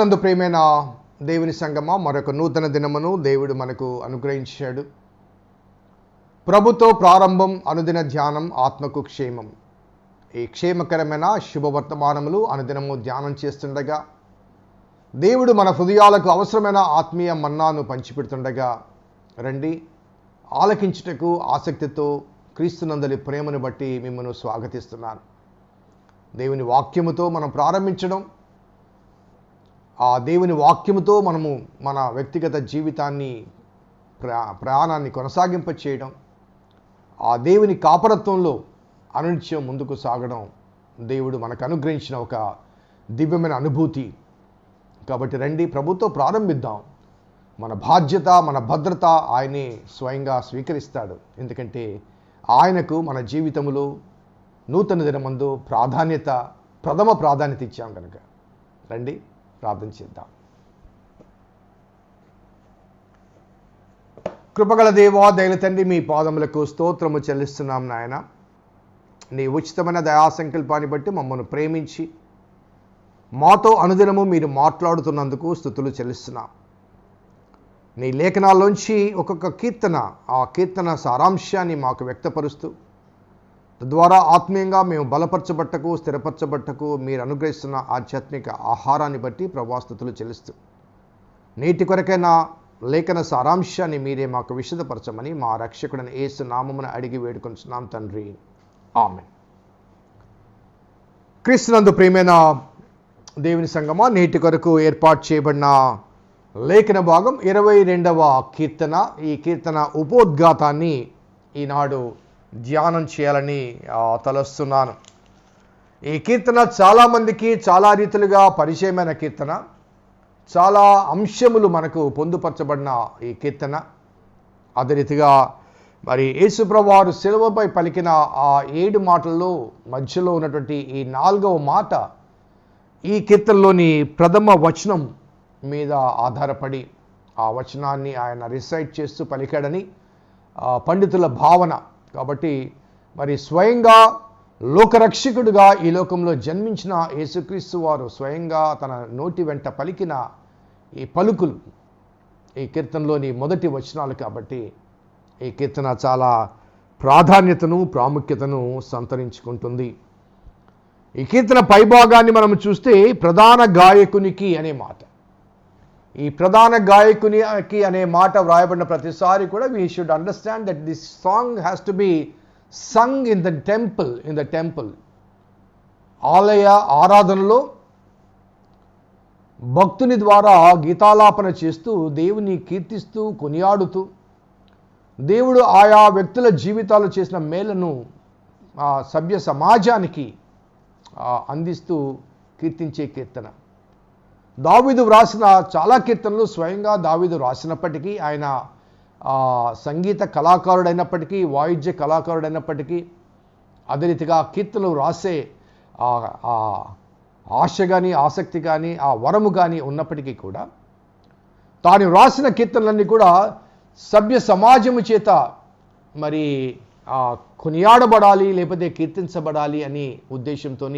క్రీస్తునందు ప్రేమైన దేవుని సంగమ మరొక నూతన దినమును దేవుడు మనకు అనుగ్రహించాడు. ప్రభుతో ప్రారంభం అనుదిన ధ్యానం ఆత్మకు క్షేమం. ఈ క్షేమకరమైన శుభవర్తమానములు అనుదినము ధ్యానం చేస్తుండగా దేవుడు మన హృదయాలకు అవసరమైన ఆత్మీయ మన్నాను పంచిపెడుతుండగా రండి ఆలకించుటకు ఆసక్తితో క్రీస్తునందలి ప్రేమను బట్టి మిమ్మల్ని స్వాగతిస్తున్నాను. దేవుని వాక్యముతో మనం ప్రారంభించడం ఆ దేవుని వాక్యముతో మనము మన వ్యక్తిగత జీవితాన్ని ప్రా ప్రయాణాన్ని కొనసాగింప చేయడం ఆ దేవుని కాపరత్వంలో అనునిత్యం ముందుకు సాగడం దేవుడు మనకు అనుగ్రహించిన ఒక దివ్యమైన అనుభూతి. కాబట్టి రండి ప్రభుతో ప్రారంభిద్దాం. మన బాధ్యత మన భద్రత ఆయనే స్వయంగా స్వీకరిస్తాడు. ఎందుకంటే ఆయనకు మన జీవితంలో నూతన దినమందు ప్రాధాన్యత ప్రథమ ప్రాధాన్యత ఇచ్చాం కనుక రండి. ప్రార్థన చేద్దాం. కృపగల దేవా దైన తండ్రి మీ పాదములకు స్తోత్రము చెల్లిస్తున్నాం నాయన. నీ ఉచితమైన దయా సంకల్పాన్ని బట్టి మమ్మల్ని ప్రేమించి మాతో అనుదినము మీరు మాట్లాడుతున్నందుకు స్థుతులు చెల్లిస్తున్నాం. నీ లేఖనాల్లోంచి ఒక్కొక్క కీర్తన ఆ కీర్తన సారాంశాన్ని మాకు వ్యక్తపరుస్తూ తద్వారా ఆత్మీయంగా మేము బలపరచబట్టకు స్థిరపరచబట్టకు మీరు అనుగ్రహిస్తున్న ఆధ్యాత్మిక ఆహారాన్ని బట్టి ప్రభాస్తుతులు చెల్లిస్తూ. నేటి కొరకైన లేఖన సారాంశాన్ని మీరే మాకు విశదపరచమని మా రక్షకుడిని ఏసు నామమున అడిగి వేడుకొంచున్నాం తండ్రి. ఆమె క్రీస్తునందు ప్రేమైన దేవుని సంగమా నేటి కొరకు ఏర్పాటు చేయబడిన లేఖన భాగం ఇరవై రెండవ కీర్తన. ఈ కీర్తన ఉపోద్ఘాతాన్ని ఈనాడు ధ్యానం చేయాలని తలస్తున్నాను. ఈ కీర్తన చాలామందికి చాలా రీతిలుగా పరిచయమైన కీర్తన. చాలా అంశములు మనకు పొందుపరచబడిన ఈ కీర్తన. అదే రీతిగా మరి యేసుప్రవారు సెలవుపై పలికిన ఆ ఏడు మాటల్లో మధ్యలో ఉన్నటువంటి ఈ నాలుగవ మాట ఈ కీర్తనలోని ప్రథమ వచనం మీద ఆధారపడి ఆ వచనాన్ని ఆయన రిసైట్ చేస్తూ పలికాడని పండితుల భావన కాబట్టి మరి స్వయంగా లోకరక్షకుడుగా ఈ లోకంలో జన్మించిన యేసుక్రీస్తు వారు స్వయంగా తన నోటి వెంట పలికిన ఈ పలుకులు ఈ కీర్తనలోని మొదటి వచనాలు కాబట్టి ఈ కీర్తన చాలా ప్రాధాన్యతను ప్రాముఖ్యతను సంతరించుకుంటుంది. ఈ కీర్తన పైభాగాన్ని మనం చూస్తే ప్రధాన గాయకునికి అనే మాట. ఈ ప్రధాన గాయకునికి అనే మాట వ్రాయబడిన ప్రతిసారి కూడా we should understand that this song has to be sung in the temple in the temple ఆలయ ఆరాధనలో భక్తుని ద్వారా గీతాలాపన చేస్తూ దేవుని కీర్తిస్తూ కొనియాడుతూ దేవుడు ఆయా వ్యక్తుల జీవితాలు చేసిన మేలను ఆ సభ్య సమాజానికి అందిస్తూ కీర్తించే కీర్తన. దావీదు వ్రాసిన చాలా కీర్తనలు స్వయంగా దావీదు వ్రాసినప్పటికీ ఆయన సంగీత కళాకారుడైనప్పటికీ వాయిద్య కళాకారుడైనప్పటికీ అదే రీతిగా కీర్తనలు రాసే ఆ ఆశ కానీ ఆసక్తి కానీ ఆ వరము కానీ ఉన్నప్పటికీ కూడా తాను రాసిన కీర్తనలన్నీ కూడా సభ్య సమాజము చేత మరి కొనియాడబడాలి లేకపోతే కీర్తించబడాలి అని ఉద్దేశంతో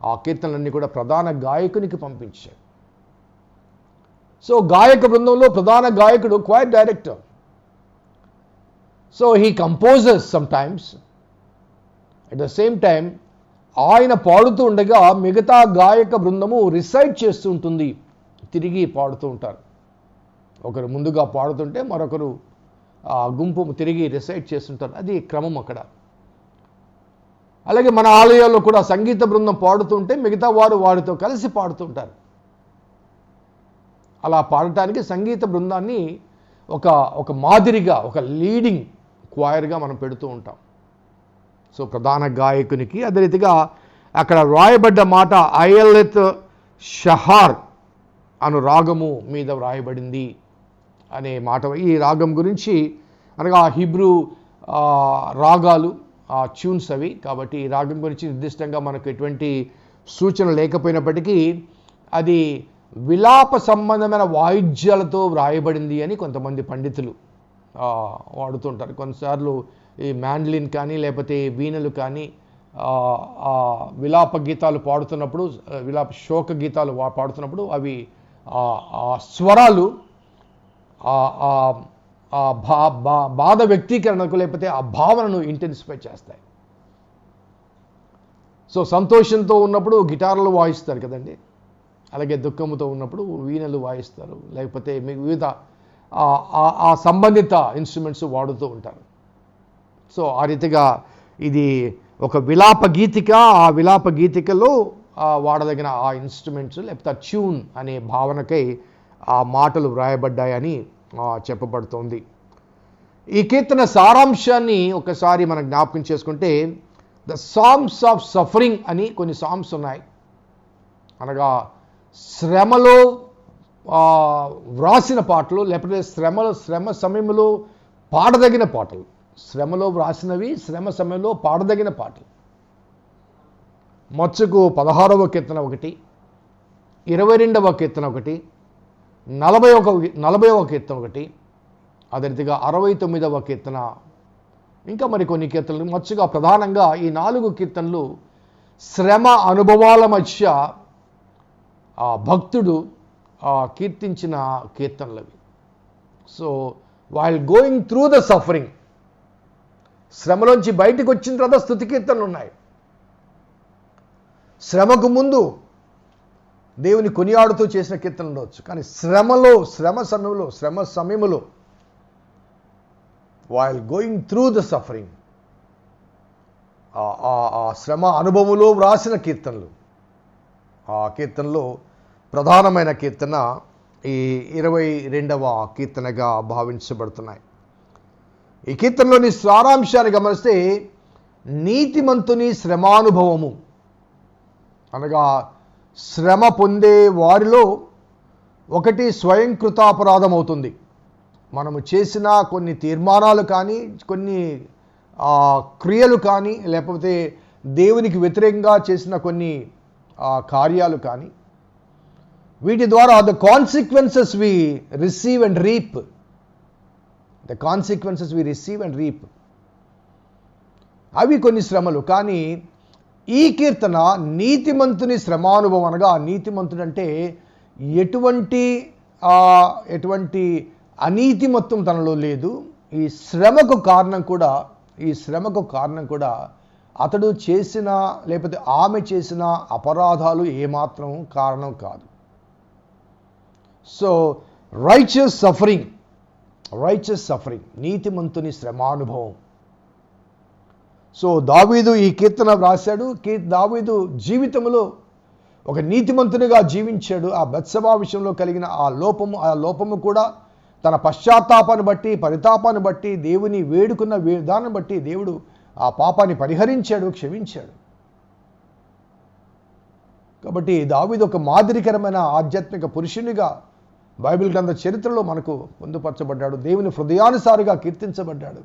ఆ కీర్తనలన్నీ కూడా ప్రధాన గాయకునికి పంపించారు. సో గాయక బృందంలో ప్రధాన గాయకుడు quiet director so he composers sometimes at the same time ఆయన పాడుతూ ఉండగా మిగతా గాయక బృందము రిసైట్ చేస్తూ ఉంటుంది. తిరిగి పాడుతూ ఉంటారు. ఒకరు ముందుగా పాడుతుంటే మరొకరు ఆ గుంపు తిరిగి రిసైట్ చేస్తుంటారు అది క్రమం అక్కడ. అలాగే మన ఆలయాల్లో కూడా సంగీత బృందం పాడుతుంటే మిగతా వారు వారితో కలిసి పాడుతుంటారు అలా పాడటానికి సంగీత బృందాన్ని ఒక ఒక మాదిరిగా ఒక లీడింగ్ క్వైర్గా మనం పెడుతూ ఉంటాం. సో ప్రధాన గాయకునికి అదే రీతిగా అక్కడ వ్రాయబడ్డ మాట అయలత్ షహార్ అను రాగము మీద వ్రాయబడింది అనే మాట. ఈ రాగం గురించి అనగా హిబ్రూ రాగాలు ఆ ట్యూన్స్ అవి. కాబట్టి ఈ రాగం గురించి నిర్దిష్టంగా మనకు ఎటువంటి సూచన లేకపోయినప్పటికీ అది విలాప సంబంధమైన వాయిద్యాలతో వ్రాయబడింది అని కొంతమంది పండితులు వాడుతుంటారు. కొన్నిసార్లు ఈ మ్యాండ్లిన్ కానీ లేకపోతే వీణలు కానీ ఆ, విలాప గీతాలు పాడుతున్నప్పుడు విలాప శోక గీతాలు పాడుతున్నప్పుడు అవి ఆ స్వరాలు ఆ ఆ- భా బా బాధ వ్యక్తీకరణకు లేకపోతే ఆ భావనను ఇంటెన్సిఫై చేస్తాయి. సో సంతోషంతో ఉన్నప్పుడు గిటార్లు వాయిస్తారు కదండి. అలాగే దుఃఖముతో ఉన్నప్పుడు వీణలు వాయిస్తారు. లేకపోతే మీకు వివిధ ఆ- ఆ- సంబంధిత ఇన్స్ట్రుమెంట్స్ వాడుతూ ఉంటారు. సో ఆ రీతిగా ఇది ఒక విలాప గీతిక ఆ విలాప గీతికలో వాడదగిన ఆ ఇన్స్ట్రుమెంట్స్ లేకపోతే ట్యూన్ అనే భావనకై ఆ మాటలు వ్రాయబడ్డాయని చెప్పబడుతోంది. ఈ కీర్తన సారాంశాన్ని ఒకసారి మనం జ్ఞాపకం చేసుకుంటే ద సాంగ్స్ ఆఫ్ సఫరింగ్ అని కొన్ని సాంగ్స్ ఉన్నాయి. అనగా శ్రమలో వ్రాసిన పాటలు లేకపోతే శ్రమలో శ్రమ సమయంలో పాడదగిన పాటలు. శ్రమలో వ్రాసినవి శ్రమ సమయంలో పాడదగిన పాటలు. మచ్చుకు పదహారవ కీర్తన ఒకటి ఇరవై రెండవ కీర్తన ఒకటి నలభై ఒక నలభైవ కీర్తన ఒకటి అదే రీతిగా అరవై తొమ్మిదవ కీర్తన ఇంకా మరి కొన్ని కీర్తనలు. మచ్చుగా ప్రధానంగా ఈ నాలుగు కీర్తనలు శ్రమ అనుభవాల మధ్య ఆ భక్తుడు ఆ కీర్తించిన కీర్తనలు so while going through the suffering శ్రమలోంచి బయటకు వచ్చిన తర్వాత స్థుతి కీర్తనలు ఉన్నాయి. శ్రమకు ముందు దేవుని కొనియాడుతూ చేసిన కీర్తనలు ఉండవచ్చు. కానీ శ్రమలో శ్రమ సమయంలో శ్రమ సమయంలో while going through the suffering ఆ శ్రమ అనుభవంలో వ్రాసిన కీర్తనలు. ఆ కీర్తనలో ప్రధానమైన కీర్తన ఈ ఇరవై రెండవ కీర్తనగా భావించబడుతున్నాయి. ఈ కీర్తనలోని సారాంశాన్ని గమనిస్తే నీతిమంతుని శ్రమానుభవము. అనగా శ్రమ పొందే వారిలో ఒకటి స్వయంకృతాపరాధం అవుతుంది మనము చేసిన కొన్ని తీర్మానాలు కానీ కొన్ని క్రియలు కానీ లేకపోతే దేవునికి వ్యతిరేకంగా చేసిన కొన్ని కార్యాలు కానీ వీటి ద్వారా the consequences we receive and reap the consequences we receive and reap అవి కొన్ని శ్రమలు కానీ ఈ కీర్తన నీతిమంతుని శ్రమానుభవం అనగా నీతిమంతుడు అంటే ఎటువంటి ఆ, ఎటువంటి అనీతిమత్వం తనలో లేదు. ఈ శ్రమకు కారణం కూడా ఈ శ్రమకు కారణం కూడా అతడు చేసిన లేకపోతే ఆమె చేసిన అపరాధాలు ఏమాత్రం కారణం కాదు. So righteous suffering righteous suffering నీతిమంతుని శ్రమానుభవం. సో దావీదు ఈ కీర్తన వ్రాశాడు. కీ దావీదు జీవితంలో ఒక నీతిమంతునిగా జీవించాడు. ఆ బత్సభా విషయంలో కలిగిన ఆ లోపము ఆ లోపము కూడా తన పశ్చాత్తాపాన్ని బట్టి పరితాపాన్ని బట్టి దేవుని వేడుకున్న విధానం బట్టి దేవుడు ఆ పాపాన్ని పరిహరించాడు క్షమించాడు. కాబట్టి దావీదు ఒక మాదిరికరమైన ఆధ్యాత్మిక పురుషునిగా బైబిల్ గ్రంథ చరిత్రలో మనకు పొందుపరచబడ్డాడు. దేవుని హృదయానుసారిగా కీర్తించబడ్డాడు.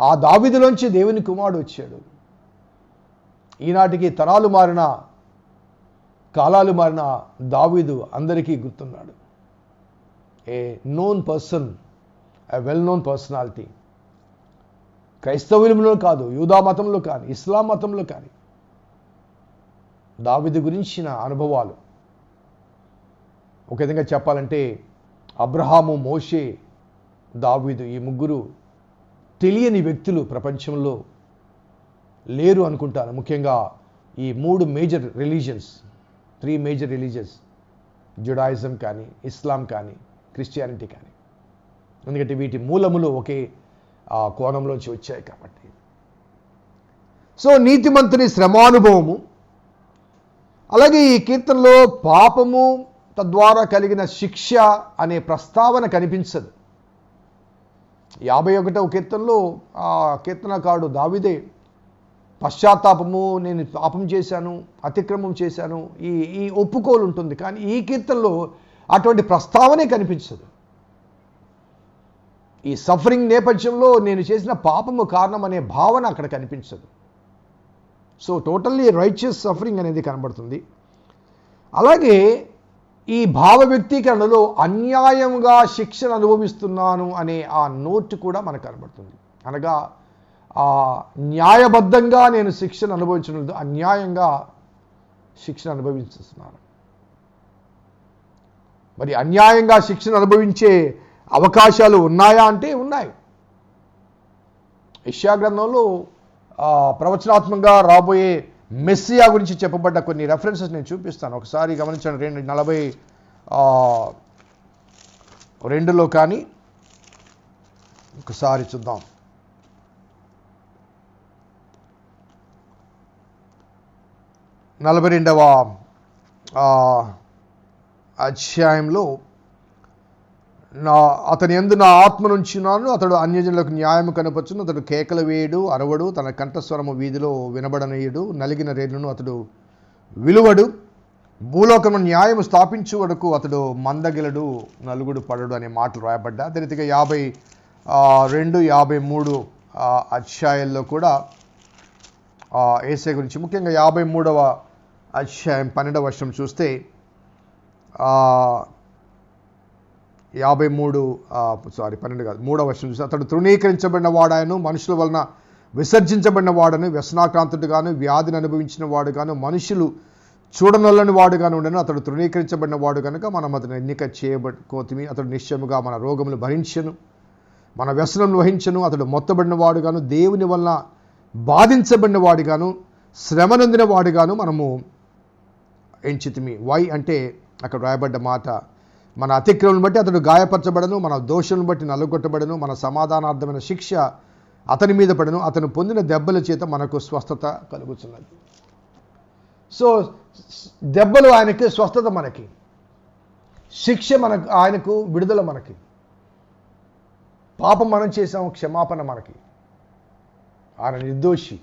ఆ దావిదిలోంచి దేవుని కుమారుడు వచ్చాడు. ఈనాటికి తరాలు మారిన కాలాలు మారిన దావీదు అందరికీ గుర్తున్నాడు. A known person a well known personality. క్రైస్తవులంలో కాదు యూదా మతంలో కానీ ఇస్లాం మతంలో కానీ. దావిది గురించిన అనుభవాలు. ఒక విధంగా చెప్పాలంటే అబ్రహాము మోషే దావీదు ఈ ముగ్గురు తెలియని వ్యక్తులు ప్రపంచంలో లేరు అనుకుంటాను. ముఖ్యంగా ఈ మూడు major religions three major religions Judaism కానీ ఇస్లాం కానీ క్రిస్టియానిటీ కానీ. ఎందుకంటే వీటి మూలములు ఒకే ఆ కోణంలోంచి వచ్చాయి కాబట్టి. సో నీతిమంతుని శ్రమానుభవము అలాగే ఈ కీర్తనలో పాపము తద్వారా కలిగిన శిక్ష అనే ప్రస్తావన కనిపించదు. యాభై ఒకటవ కీర్తనలో ఆ కీర్తనకారుడు దావిదే పశ్చాత్తాపము నేను పాపం చేశాను అతిక్రమం చేశాను ఈ ఈ ఒప్పుకోలు ఉంటుంది. కానీ ఈ కీర్తనలో అటువంటి ప్రస్తావనే కనిపించదు. ఈ సఫరింగ్ నేపథ్యంలో నేను చేసిన పాపము కారణం అనే భావన అక్కడ కనిపించదు. సో టోటల్లీ రైచియస్ సఫరింగ్ అనేది కనబడుతుంది. అలాగే ఈ భావ వ్యక్తీకరణలో అన్యాయంగా శిక్షను అనుభవిస్తున్నాను అనే ఆ నోట్ కూడా మనకు కనబడుతుంది. అనగా ఆ న్యాయబద్ధంగా నేను శిక్షను అనుభవించడం అన్యాయంగా శిక్షణ అనుభవిస్తున్నాను. మరి అన్యాయంగా శిక్షణ అనుభవించే అవకాశాలు ఉన్నాయా అంటే ఉన్నాయి. ఇష్యా గ్రంథంలో ప్రవచనాత్మకంగా రాబోయే మెస్సియా గురించి చెప్పబడ్డ కొన్ని రెఫరెన్సెస్ నేను చూపిస్తాను. ఒకసారి గమనించండి రెండు నలభై రెండులో కానీ ఒకసారి చూద్దాం. నలభై రెండవ అధ్యాయంలో నా అతని ఎందు నా ఆత్మ నుంచున్నాను అతడు అన్యజనులకు న్యాయము కనపరచును అతడు కేకలు వేయడు అరవడు తన కంఠస్వరము వీధిలో వినబడనీయుడు నలిగిన రేణును అతడు విలువడు భూలోకము న్యాయము స్థాపించు వరకు అతడు మందగిలడు నలుగుడు పడడు అనే మాటలు రాయబడ్డా. అదే రీతిగా యాభై రెండు యాభై మూడు అధ్యాయాల్లో కూడా ఏసే గురించి ముఖ్యంగా యాభై మూడవ అధ్యాయం పన్నెండవ వర్షం చూస్తే యాభై మూడు సారీ పన్నెండు కాదు మూడవ వర్షం చూసి అతడు తృణీకరించబడిన వాడాయను మనుషుల వలన విసర్జించబడిన వాడను వ్యసనాక్రాంతుడుగాను వ్యాధిని అనుభవించిన వాడుగాను మనుషులు చూడనొల్లని వాడుగాను ఉండను అతడు తృణీకరించబడిన వాడు కనుక మనం అతను ఎన్నిక చేయబడుకోతిమి అతడు నిశ్చయముగా మన రోగములు భరించను మన వ్యసనం వహించను అతడు మొత్తబడిన వాడుగాను దేవుని వలన బాధించబడిన వాడుగాను శ్రమనొందిన వాడుగాను మనము ఎంచితిమి. వై అంటే అక్కడ రాయబడ్డ మాట మన అతిక్రమను బట్టి అతడు గాయపరచబడను మన దోషులను బట్టి నలుగొట్టబడను మన సమాధానార్థమైన శిక్ష అతని మీద పడను అతను పొందిన దెబ్బల చేత మనకు స్వస్థత కలుగుతున్నది. సో దెబ్బలు ఆయనకి స్వస్థత మనకి. శిక్ష మనకు ఆయనకు విడుదల మనకి. పాపం మనం చేసాం క్షమాపణ మనకి. ఆయన నిర్దోషి.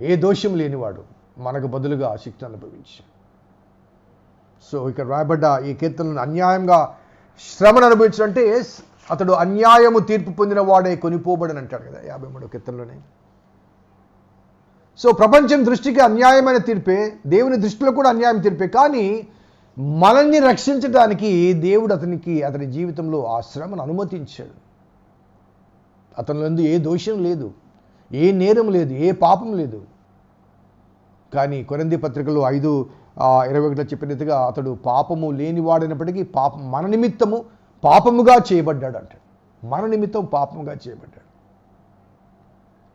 ఏ దోషం లేనివాడు మనకు బదులుగా శిక్ష అనుభవించి సో ఇక్కడ రాయబడ్డ ఈ కీర్తనలను అన్యాయంగా శ్రమను అనుభవించడం అతడు అన్యాయము తీర్పు పొందిన వాడే కొనిపోబడని అంటాడు కదా యాభై మూడో కీర్తనలోనే. సో ప్రపంచం దృష్టికి అన్యాయమైన తీర్పే దేవుని దృష్టిలో కూడా అన్యాయం తీర్పే కానీ మనల్ని రక్షించడానికి దేవుడు అతనికి అతని జీవితంలో ఆ శ్రమను అనుమతించాడు. అతనిలో ఏ దోషం లేదు ఏ నేరం లేదు ఏ పాపం లేదు. కానీ కొరంది పత్రికలో ఐదు ఇరవై ఒకటిలో చెప్పినట్టుగా అతడు పాపము లేనివాడైనప్పటికీ పాపం మన నిమిత్తము పాపముగా చేయబడ్డాడు అంటాడు మన నిమిత్తం పాపముగా చేయబడ్డాడు.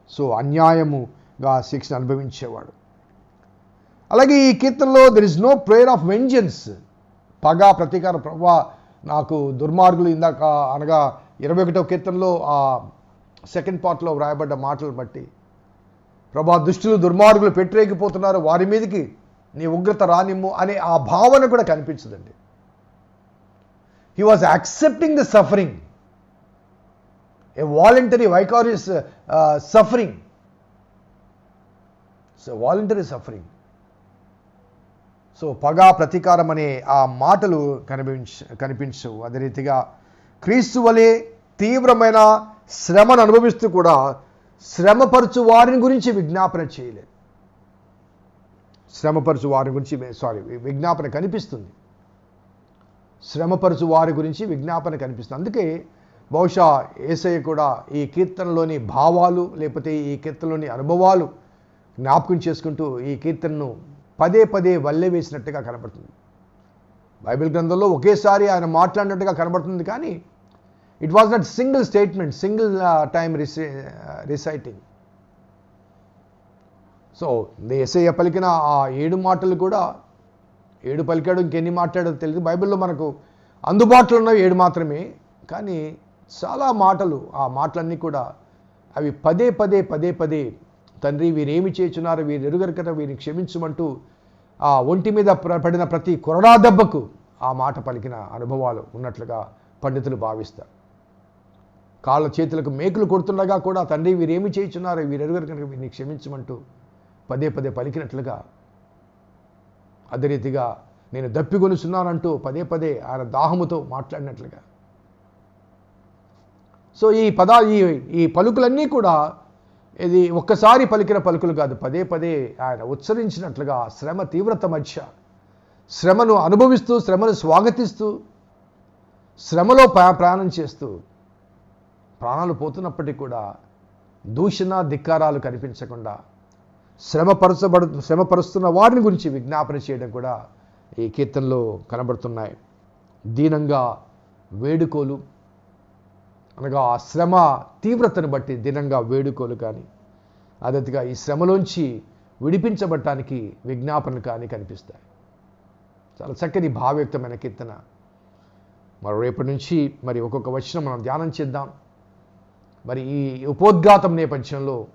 సో అన్యాయముగా శిక్షణ అనుభవించేవాడు. అలాగే ఈ కీర్తనలో there is no prayer of vengeance పగ ప్రతీకార ప్రభా నాకు దుర్మార్గులు ఇందాక అనగా ఇరవై ఒకటో కీర్తనలో ఆ సెకండ్ పార్ట్లో వ్రాయబడ్డ మాటలు బట్టి ప్రభా దుష్టులు దుర్మార్గులు పెట్టరేగిపోతున్నారు. వారి మీదకి నీ ఉగ్రత రానిమ్ము అనే ఆ భావన కూడా కనిపించదండి. He was accepting the suffering a voluntary vicarious suffering so voluntary suffering so పగ ప్రతీకారం అనే ఆ మాటలు కనిపించ కనిపించవు. అదే రీతిగా క్రీస్తు వలె తీవ్రమైన శ్రమను అనుభవిస్తూ కూడా శ్రమపరచు వారిని గురించి విజ్ఞాపన చేయలేదు. శ్రమపరచు వారి గురించి సారీ విజ్ఞాపన కనిపిస్తుంది. శ్రమపరచు వారి గురించి విజ్ఞాపన కనిపిస్తుంది. అందుకే బహుశా ఏసయ్య కూడా ఈ కీర్తనలోని భావాలు లేకపోతే ఈ కీర్తనలోని అనుభవాలు జ్ఞాపకం చేసుకుంటూ ఈ కీర్తనను పదే పదే వల్లె వేసినట్టుగా కనబడుతుంది. బైబిల్ గ్రంథంలో ఒకేసారి ఆయన మాట్లాడినట్టుగా కనబడుతుంది కానీ it was not single statement single time reciting so ఏసయ్య పలికిన ఆ ఏడు మాటలు కూడా ఏడు పలికాడు ఇంకెన్ని మాట్లాడో తెలియదు బైబిల్లో మనకు అందుబాటులో ఉన్నవి ఏడు మాత్రమే. కానీ చాలా మాటలు ఆ మాటలన్నీ కూడా అవి పదే పదే పదే పదే తండ్రి వీరేమి చేస్తున్నారు వీరు ఎరుగరు కదా వీరిని క్షమించమంటూ ఆ ఒంటి మీద పడిన ప్రతి కొరడా దెబ్బకు ఆ మాట పలికిన అనుభవాలు ఉన్నట్లుగా పండితులు భావిస్తారు. కాళ్ళ చేతులకు మేకులు కొడుతుండగా కూడా తండ్రి వీరేమి చేయుచున్నారు? వీరెరుగరు కనుక వీరిని క్షమించమంటూ పదే పదే పలికినట్లుగా అదే రీతిగా నేను దప్పిగొనుచున్నానంటూ పదే పదే ఆయన దాహముతో మాట్లాడినట్లుగా. సో ఈ పదా ఈ ఈ పలుకులన్నీ కూడా ఇది ఒక్కసారి పలికిన పలుకులు కాదు పదే పదే ఆయన ఉచ్చరించినట్లుగా శ్రమ తీవ్రత మధ్య శ్రమను అనుభవిస్తూ శ్రమను స్వాగతిస్తూ శ్రమలో ప్రయాణం చేస్తూ ప్రాణాలు పోతున్నప్పటికీ కూడా దూషణ ధిక్కారాలు కనిపించకుండా శ్రమపరచబడు శ్రమపరుస్తున్న వారిని గురించి విజ్ఞాపన చేయడం కూడా ఈ కీర్తనలో కనబడుతున్నాయి. దీనంగా వేడుకోలు అనగా ఆ శ్రమ తీవ్రతను బట్టి దినంగా వేడుకోలు కానీ అదతిగా ఈ శ్రమలోంచి విడిపించబడటానికి విజ్ఞాపనలు కానీ కనిపిస్తాయి. చాలా చక్కని భావయుక్తమైన కీర్తన. మరి రేపటి నుంచి మరి ఒక్కొక్క వచనం మనం ధ్యానం చేద్దాం. మరి ఈ ఉపోద్ఘాతం నేపథ్యంలో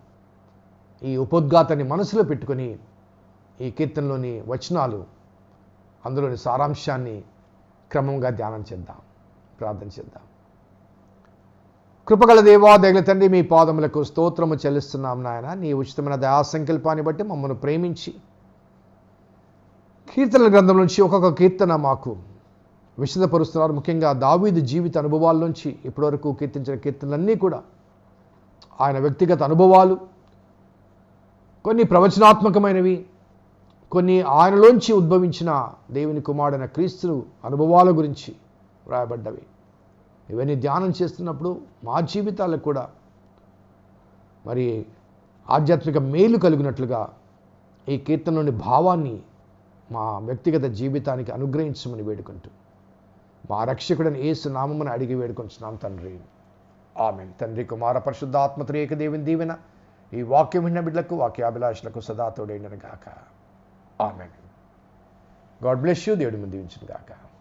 ఈ ఉపోద్ఘాతాన్ని మనసులో పెట్టుకొని ఈ కీర్తనలోని వచనాలు అందులోని సారాంశాన్ని క్రమంగా ధ్యానం చేద్దాం ప్రార్థన చేద్దాం. కృపగల దేవా దగల తండ్రి మీ పాదములకు స్తోత్రము చెల్లిస్తున్నాం నాయన. నీ ఉచితమైన దయా సంకల్పాన్ని బట్టి మమ్మల్ని ప్రేమించి కీర్తనల గ్రంథం నుంచి ఒక్కొక్క కీర్తన మాకు విశదపరుస్తున్నారు. ముఖ్యంగా దావీదు జీవిత అనుభవాల నుంచి ఇప్పటివరకు కీర్తించిన కీర్తనలన్నీ కూడా ఆయన వ్యక్తిగత అనుభవాలు కొన్ని ప్రవచనాత్మకమైనవి కొన్ని ఆయనలోంచి ఉద్భవించిన దేవుని కుమారుడైన క్రీస్తు అనుభవాల గురించి వ్రాయబడ్డవి. ఇవన్నీ ధ్యానం చేస్తున్నప్పుడు మా జీవితాలకు కూడా మరి ఆధ్యాత్మిక మేలు కలిగినట్లుగా ఈ కీర్తనలోని భావాన్ని మా వ్యక్తిగత జీవితానికి అనుగ్రహించమని వేడుకుంటూ మా రక్షకుడని ఏసు నామమని అడిగి వేడుకుంటున్నాం తండ్రి. ఆమె తండ్రి కుమార పరిశుద్ధాత్మ ఆత్మత్రేక దేవుని దీవెన ఈ వాక్యం విన్న బిడ్డలకు వాక్యాభిలాషులకు సదా తోడైండను గాక. ఆమె గాడ్ బ్లెస్ యూ దేవుడి ముందు దీవించును గాక.